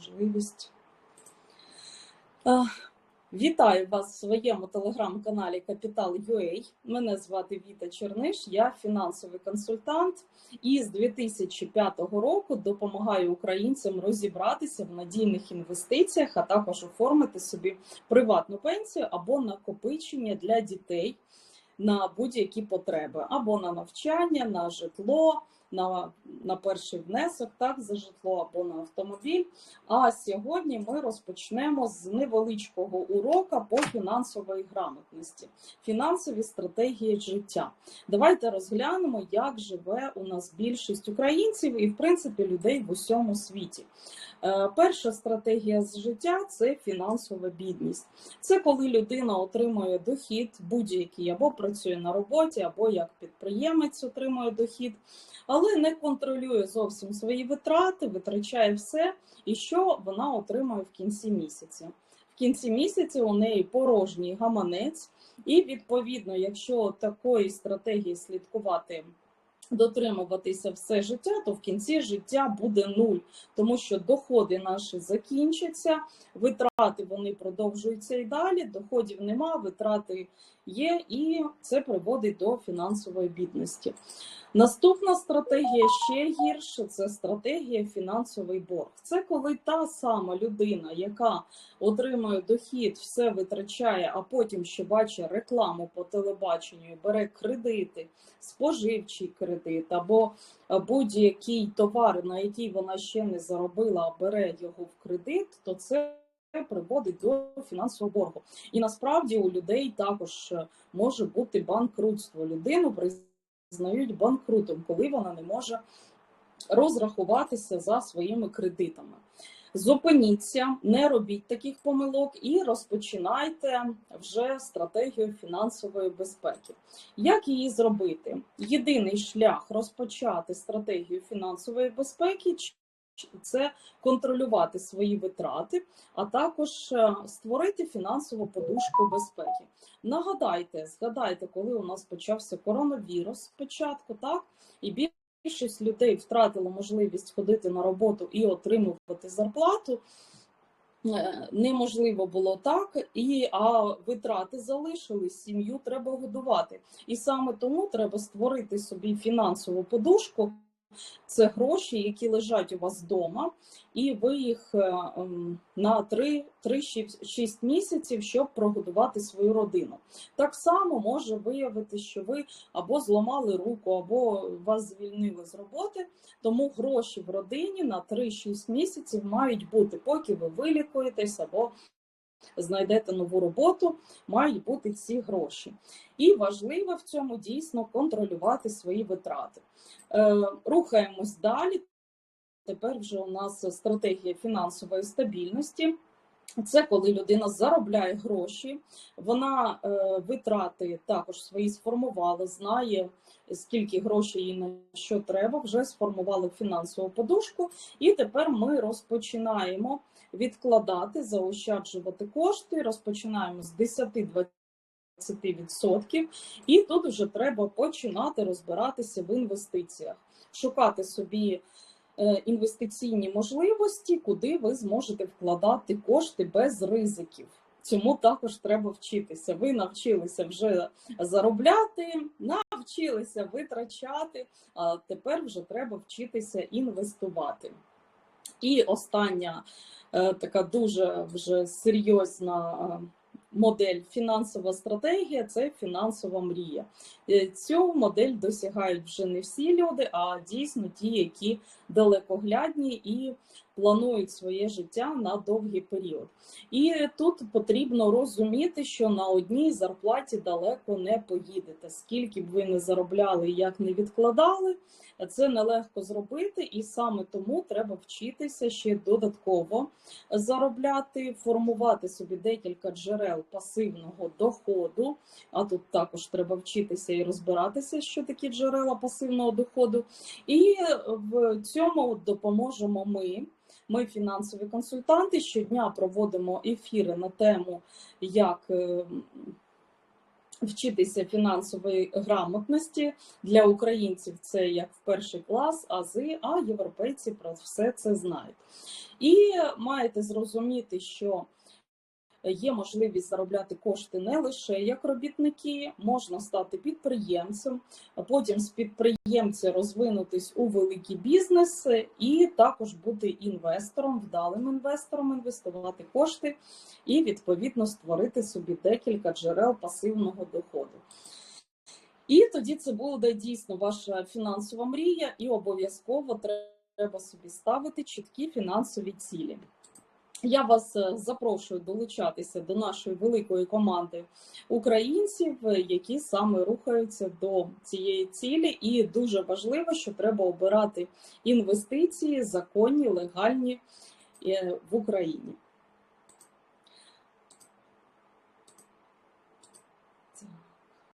можливість. Вітаю вас в своєму телеграм-каналі Капітал UA. Мене звати Віта Черниш, я фінансовий консультант і з 2005 року допомагаю українцям розібратися в надійних інвестиціях, а також оформити собі приватну пенсію або накопичення для дітей на будь-які потреби, або на навчання, на житло, на на перший внесок, так за житло або на автомобіль. А сьогодні ми розпочнемо з невеличкого урока по фінансової грамотності, фінансові стратегії життя. Давайте розглянемо, як живе у нас більшість українців і, в принципі, людей в усьому світі. Е, перша стратегія з життя це фінансова бідність. Це коли людина отримує дохід, будь-який або працює на роботі, або як підприємець отримує дохід, але не контролює зовсім свої витрати, витрачає все, і що вона отримує в кінці місяця. В кінці місяця у неї порожній гаманець, і відповідно, якщо такої стратегії слідкувати дотримуватися все життя, то в кінці життя буде нуль, тому що доходи наші закінчаться, витрати вони продовжуються і далі. Доходів нема, витрати є, і це приводить до фінансової бідності. Наступна стратегія ще гірше це стратегія фінансовий борг. Це коли та сама людина, яка отримує дохід, все витрачає, а потім ще бачить рекламу по телебаченню, бере кредити, споживчий кредит або будь-який товар, на який вона ще не заробила, бере його в кредит, то це приводить до фінансового боргу. І насправді у людей також може бути банкрутство. Людину знають банкрутом, коли вона не може розрахуватися за своїми кредитами. Зупиніться, не робіть таких помилок і розпочинайте вже стратегію фінансової безпеки. Як її зробити? Єдиний шлях розпочати стратегію фінансової безпеки це контролювати свої витрати, а також е, створити фінансову подушку безпеки. Нагадайте, згадайте, коли у нас почався коронавірус спочатку, так і більшість людей втратило можливість ходити на роботу і отримувати зарплату. Е, неможливо було так, і а витрати залишились, сім'ю треба годувати. І саме тому треба створити собі фінансову подушку. Це гроші, які лежать у вас вдома, і ви їх е, ем, на 3-6 місяців, щоб прогодувати свою родину. Так само може виявити, що ви або зламали руку, або вас звільнили з роботи, тому гроші в родині на 3-6 місяців мають бути, поки ви вилікуєтесь або знайдете нову роботу, мають бути ці гроші. І важливо в цьому дійсно контролювати свої витрати. Е, рухаємось далі. Тепер вже у нас стратегія фінансової стабільності. Це коли людина заробляє гроші, вона е, витрати також свої сформувала, знає, скільки грошей їй на що треба, вже сформували фінансову подушку, і тепер ми розпочинаємо відкладати, заощаджувати кошти, розпочинаємо з 10-20%. 20%. І тут вже треба починати розбиратися в інвестиціях, шукати собі е, інвестиційні можливості, куди ви зможете вкладати кошти без ризиків. Цьому також треба вчитися. Ви навчилися вже заробляти, навчилися витрачати, а тепер вже треба вчитися інвестувати. І остання е, така дуже вже серйозна е, модель фінансова стратегія це фінансова мрія. Е, цю модель досягають вже не всі люди, а дійсно ті, які далекоглядні і планують своє життя на довгий період. І тут потрібно розуміти, що на одній зарплаті далеко не поїдете. Скільки б ви не заробляли, як не відкладали, це нелегко зробити, і саме тому треба вчитися ще додатково заробляти, формувати собі декілька джерел пасивного доходу. А тут також треба вчитися і розбиратися, що такі джерела пасивного доходу. І в цьому допоможемо ми. Ми фінансові консультанти щодня проводимо ефіри на тему, як е, вчитися фінансової грамотності для українців. Це як в перший клас, ази, а європейці про все це знають. І маєте зрозуміти, що є можливість заробляти кошти не лише як робітники, можна стати підприємцем, потім з підприємця розвинутись у великі бізнеси і також бути інвестором, вдалим інвестором, інвестувати кошти і відповідно створити собі декілька джерел пасивного доходу. І тоді це буде дійсно ваша фінансова мрія, і обов'язково треба собі ставити чіткі фінансові цілі. Я вас е, запрошую долучатися до нашої великої команди українців, е, які саме рухаються до цієї цілі. І дуже важливо, що треба обирати інвестиції законні, легальні е, в Україні.